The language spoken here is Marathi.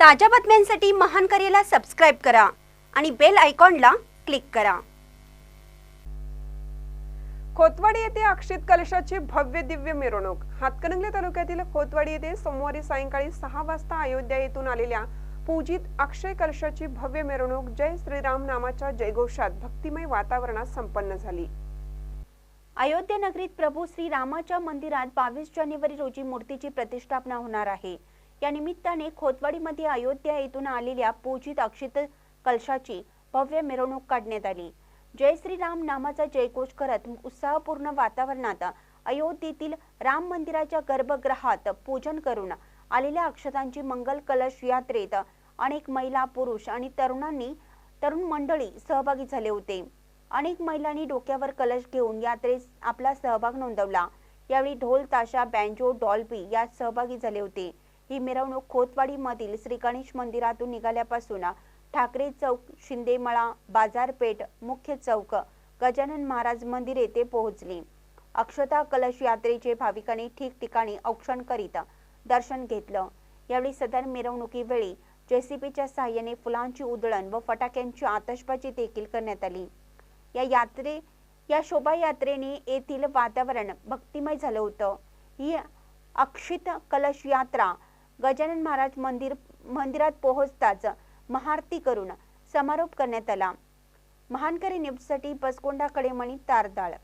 ताज्या बातम्यांसाठी महान करेला सबस्क्राईब करा आणि बेल आयकॉनला क्लिक करा. खोतवाडी येथे अक्षित कलशाची भव्य दिव्य मिरवणूक. हातकणंगले तालुक्यातील खोतवाडी येथे सोमवारी सायंकाळी सहा वाजता अयोध्या येथून आलेल्या पूजित अक्षय कलशाची भव्य मिरवणूक जय श्रीराम नामाच्या जयघोषात भक्तिमय वातावरणात संपन्न झाली. अयोध्या नगरीत प्रभू श्री रामाच्या मंदिरात बावीस जानेवारी रोजी मूर्तीची प्रतिष्ठापना होणार आहे. या निमित्ताने खोतवाडीमध्ये अयोध्या येथून आलेल्या पूजित अक्षित कलशाची भव्य मिरवणूक काढण्यात आली. जय श्रीराम नामाचा जयघोष करत उत्साहपूर्ण वातावरणात अयोध्येतील राम मंदिराच्या गर्भगृहात पूजन करून आलेल्या अक्षतांची मंगल कलश यात्रेत अनेक महिला पुरुष आणि तरुणांनी तरुण मंडळी सहभागी झाले होते. अनेक महिलांनी डोक्यावर कलश घेऊन यात्रेत आपला सहभाग नोंदवला. यावेळी ढोल ताशा बँजो डॉल्बी यात सहभागी झाले होते. ही मिरवणूक खोतवाडी मधील श्री गणेश मंदिरातून निघाल्यापासून ठाकरे चौक शिंदेमळा बाजारपेठ मुख्य चौक गजानन महाराज मंदिर येथे पोहोचली. अक्षता कलश यात्रेचे भाविकांनी ठिकठिकाणी औक्षण करीत दर्शन घेतलं. यावेळी सदर मिरवणुकीवेळी जेसीबीच्या सहाय्याने फुलांची उधळण व फटाक्यांची आतषबाजी देखील करण्यात आली. या यात्रे या शोभायात्रेने येथील वातावरण भक्तिमय झालं होतं. ही अक्षित कलश यात्रा गजानन महाराज मंदिर मंदिरात पोहोचताच महाआरती करून समारोप करण्यात आला. महानकरी न्यूजसाठी बसकोंडाकडे मणी तारदाळ